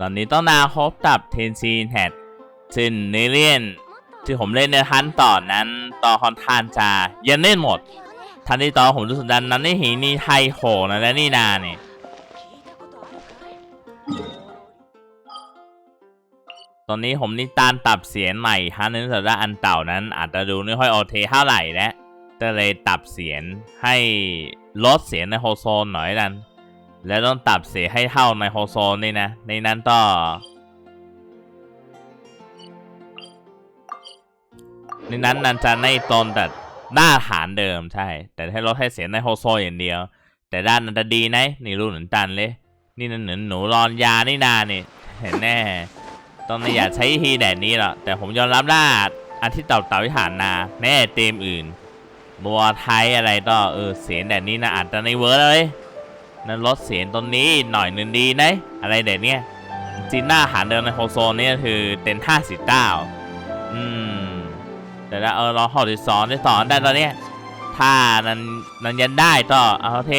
ตอนนี้ต้องนาพบกับเทนซีนแฮดซึ่งในเรียนที่ผมเล่นในทันต่อนนั้นต่อคอนข้างจะยังเล่นหมด ทันที่ต่อผมรู้สึกดันนั้นนี่หีนี่ไทยโหนะและนี่นาเนี่ยตอนนี้ผมนี่ตานตับเสียงใหม่ฮะเนื่องจากว่าอันเก่านั้นอาจจะดูไม่ค่อยโอเคเท่าไหร่แล้วก็เลยตับเสียงให้ลดเสียงในโฮโซนหน่อยนั้น แล้วต้องตับเสียให้เท่าในโฮโซนนี่นะ ในนั้นก็ในนั้นนันจะในตนแต่หน้าฐานเดิมใช่ แต่ให้ลดให้เสียในโฮโซอย่างเดียว แต่ด้านนั้นจะดีนะนี่รู้หนุนตันเลย นี่นั่นหนุนหนูรอนยานี่นานี่ เห็นแน่ ต้องไม่อยากใช้วิธีแบบนี้หรอกแต่ผมยอมรับว่าอาทิตย์เต่าเต่าที่ผ่านาแน่เต็มอื่นบัวไทยอะไรก็เออเสียงแบบนี้นะอาจจะในเวิร์เลย นั้นลดเสียงตรงนี้หน่อยหนึ่งดีนะ อะไรเด็ดเนี้ยจีน่าหารเดิมในโฮโซนนี่คือเต็นห้าสิบเก้าอืม แต่ละเออรอหอที่สองที่สองได้ตอนเนี้ยถ้านั้นนั้นยันได้ต่อเอาเท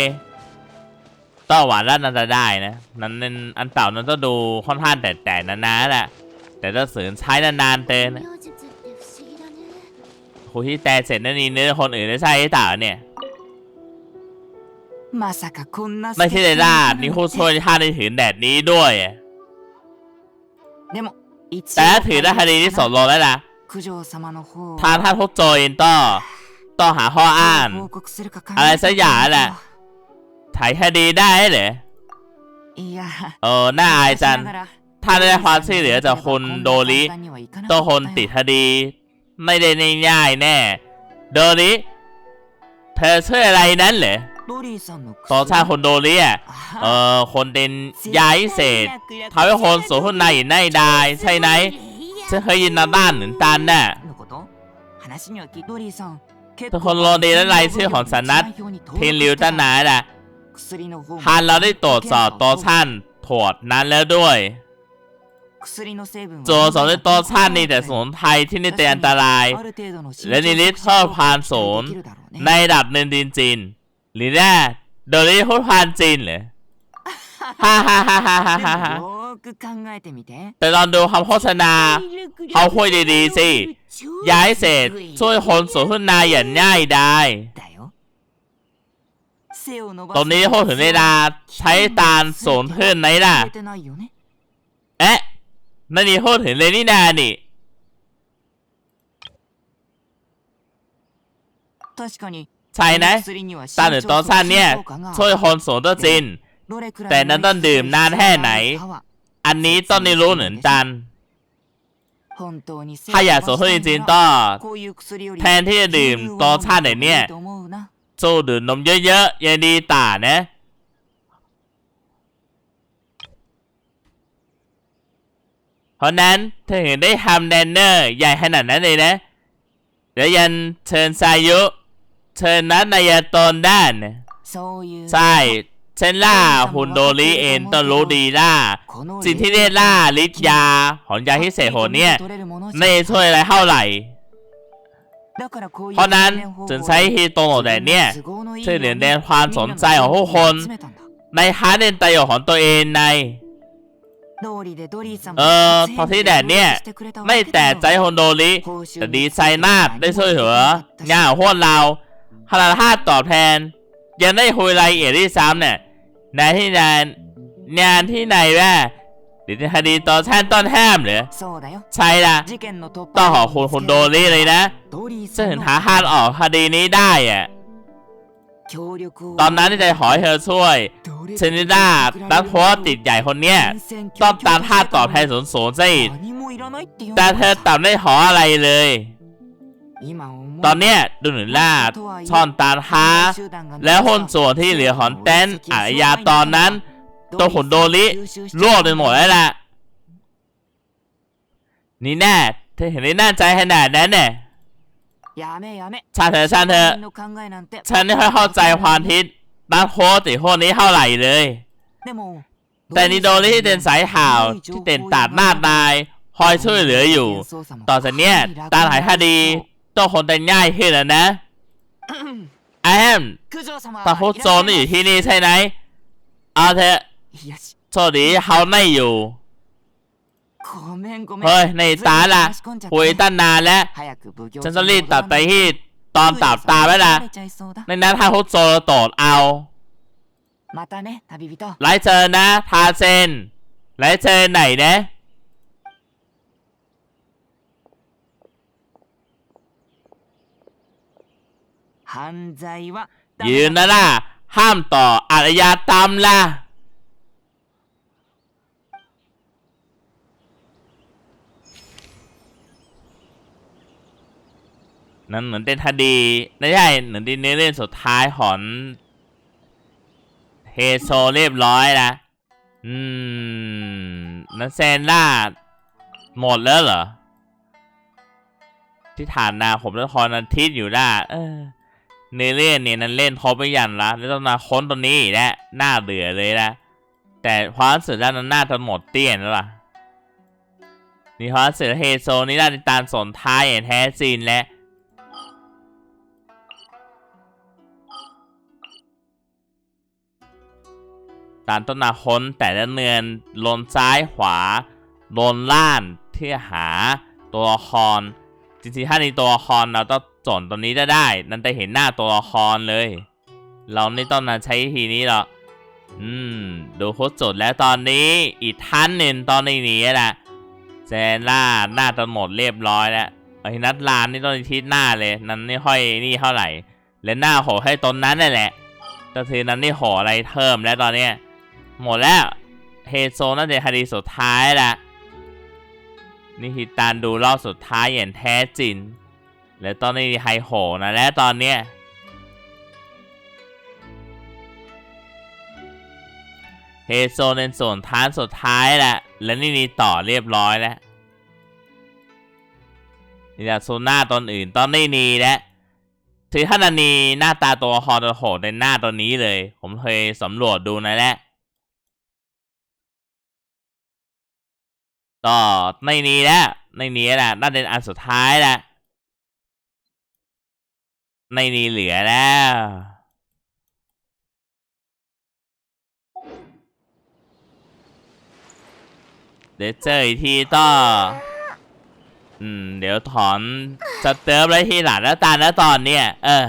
ต่อหวานแล้วนั้นจะได้นะ นั้นอันเต่านั้นต้องดูค่อนข้างแต่แต่นานๆแหละแต่ถ้าเสือใช้นานๆเต้นคุยที่แต่เสร็จนั่นนี่เนื้อคนอื่นได้ใช่หรือเต่าเนี่ย まさかこんな ไม่ใช่เลยล่ะนี่ครูช่วยท่านได้ถือแดดนี้ด้วยอะ でも一 แต่ถ้าถือได้คดีที่สมรสแล้วนะ 九条様の方 ถ้าท่านพบโจยก็ต้องหาข้ออ้าง 報告するか考えて อะไรสักอย่างแหละ ถ่ายคดีได้เหรอ いや เออน่าอายจัง しながら ถ้าได้ความช่วยเหลือจากคนโดริ 簡単にはいかなかったよ ต้องคนติดคดี ไม่ได้ง่ายๆแน่ โดริเธอช่วยอะไรนั้นเหรอ ロリーさんの ต่อชาคนโดริอะเอ่อคนเดนย้ายเศษทำให้คนโสคนในในด้ใช่ไหมฉันเคยยินนาด้านหนึ่งตันน่ะทุกคนรอเดนและลายชื่อของสันนัตเทนลิวต้านนาน่ะฮันเราได้ตรวจสอบตัวช่านถอดนั้นแล้วด้วยโจสองในตัวช่านนี่แต่สนไทยที่นี่แต่อันตราย และนิริทเทอร์พานสนในดับเนนดินจิน หรือแน่โดยที่พูดพานจีนเหรอฮ่าฮ่าฮ่าฮ่าฮ่าฮ่าฮ่า でもよーく考えてみて แต่ลองดูคำโฆษณา เขาคุยดีๆสิ ย้ายเศษช่วยคนสูงขึ้นนายอย่างง่ายได้ だよ背を伸ばす ตรงนี้พูดถึงเวลาใช้ตาลสูงขึ้นไหนล่ะ 触れてないよね เอ๊ะนั่นนี่พูดถึงเลยนี่นานี่ 確かに ใช่นะตาหรือตอนสั้นเนี่ยช่วยคนสูงก็จริง แต่นั้นต้องดื่มนานแค่ไหน อันนี้ต้องได้รู้เหมือนกันถ้าอยากสูงขึ้นจริงต้องแทนที่จะดื่มตอนสั้นเนี่ยช่วยดื่มนมเยอะๆยังดีตานะเพราะนั้นเธอถึงได้ทำแดนเนอร์ใหญ่ขนาดนั้นเลยนะ และยันเชิญซายุ เชิญนัดนายตนด้านนะใช่เช่นล่าหุ่นโดริเองต้องรู้ดีล่าสิ่งที่เรียกล่าฤทธิ์ยาของยาที่เศษโหดเนี่ยไม่ได้ช่วยอะไรเท่าไหร่เพราะนั้นจึงใช้ฮีโตโนแต่เนี่ยช่วยเหลือแดนความสนใจของผู้คน ในฮาร์ดเดนประโยชน์ของตัวเองในเออพอที่แดดเนี่ย ไม่แต่ใจฮอนโดริแต่ดีใจมากได้ช่วยเหลืองานของพวกเรา ขนาดท่าตอบแทน ยังได้คุยรายละเอียดที่ซ้ำเนี่ยในที่งานงานที่ไหนแว่หรือในคดีต่อท่านต้นห้ามเหรือใช่ละต้ต้อองงขขออคุคุณณคุคุณณโดโดริริเลเลยยนะนะซึ่ซึ่งงหาทางออกคดีนี้ได้อะตตออนนนั้นั้นนที่ใจขอให้เธอช่วยเชเชนินิด้าด้านันักกโพโพสสต์ต์ติติดดใหใหญ่ญ่คคนนเนี้เนี้ยยต้ต้อองงตาตามมท่าท่าตตออบบแทแทนนสูงสูงๆสิแต่แต่เธอตอบได้ขออะไรเลย ตอนเนี้ยดูหนุนลาดช่ช่ออนนตาตาท้าท้า แล้และวคคนนส่วนที่เหลือของเต้นอารยาตอนนั้น ตัวขุนโดริรวบไปหมดแล้วล่ะ นี่แน่เธอเห็นได้น่าใจขนาดนั้นเนี่ยชาเธอชาเธอ ฉันไม่ค่อยเข้าใจความทิศนักโพสต์ติพวกนี้เท่าไหร่เลย แต่แต่นินิโดโดริริที่ที่เด่เด่นนสาสายยข่าข่าววที่ที่เด่เด่นนตาตาดดหหน้าน้าตาตายคอยช่วยเหลืออยู่ ต่ต่ออจาจากกเนี้เนี้ยยตาตาหหลาลายยคคดี ต้องคนแต่ง่ายขึ้นแล้วนะแอมตาโคโซนี่อยู่ที่นี่ใช่ไหมเอาเถอะโชคดีเขาไม่อยู่เฮ้ยในตาล่ะคุยตั้งนานแล้วฉันจะรีบตัดไปที่ตอนตับตาไว้ละในนั้นถ้าโคโซนตอดเอาไล่เจอนะทาเซนไล่เจอไหนเนี่ย 犯罪は ยืนนะล่ะ ห้ามต่ออารยธรรมล่ะ นั่นเหมือนเป็นคดีไม่ใช่เหมือนดินเนเล่นสุดท้ายหอนเฮโซเรียบร้อยนะอืมนั่นเซนล่าหมดแล้วเหรอ ที่ฐานนาผมละครอาทิตย์อยู่ล่ะเออ เนเล่นเนี่ยนั้นเล่นครบไปยันละแล้วต้องมาค้นตัวนี้อีกแล้วหน้าเบื่อเลยนะแต่ความรู้สึกด้านนั้นหน่าจะหมดเตี้ยนแล้วล่ะนี่ความรู้สึกเฮโซนี่น่าจะตามสนท้ายอย่างแท้จริงและตามต้นนาค้นแต่ละเนือนลนซ้ายขวาลนล่านที่หาตัวละครจริงๆถ้าในตัวละครเราต้อง สนตัวนี้จะได้ นั่นจะเห็นหน้าตัวละครเลย เราไม่ต้องมาใช้วิธีนี้หรอก อืม ดูโคตรจดแล้วตอนนี้ อีกท่านหนึ่งตอนในนี้แหละเซล่าหน้าจะหมดเรียบร้อยแล้วไอ้นัดลานนี่ต้องทิศหน้าเลย นั้นไม่ค่อยนี่เท่าไหร่ และหน้าโหให้ตนนั้นนั่นแหละก็คือนั้นนี่โหอะไรเพิ่มแล้วตอนเนี้ย หมดแล้ว เฮโซน่าจะคดีสุดท้ายละนี่คือการดูรอบสุดท้ายอย่างแท้จริง และตอนนี้ไฮโหนะและตอนเนี้ยเฮโซในส่วนท้ายสุดท้ายแหละและนี่นี่ต่อเรียบร้อยแล้วนี่จากโซน่าตอนอื่นตอนนี้นี่และถือขนาดนี้หน้าตาตัวละคอตโหดในหน้าตัวนี้เลย ผมเคยสำรวจดูนะและต่อในนี้แหละในนี้แหละน่าเป็นอันสุดท้ายแหละ ไม่มีเหลือแล้ว เดี๋ยวเจออีกทีต่อ อืม เดี๋ยวถอนสเติร์ฟไว้ทีหลังแล้วตาแล้วตอนเนี้ยเออ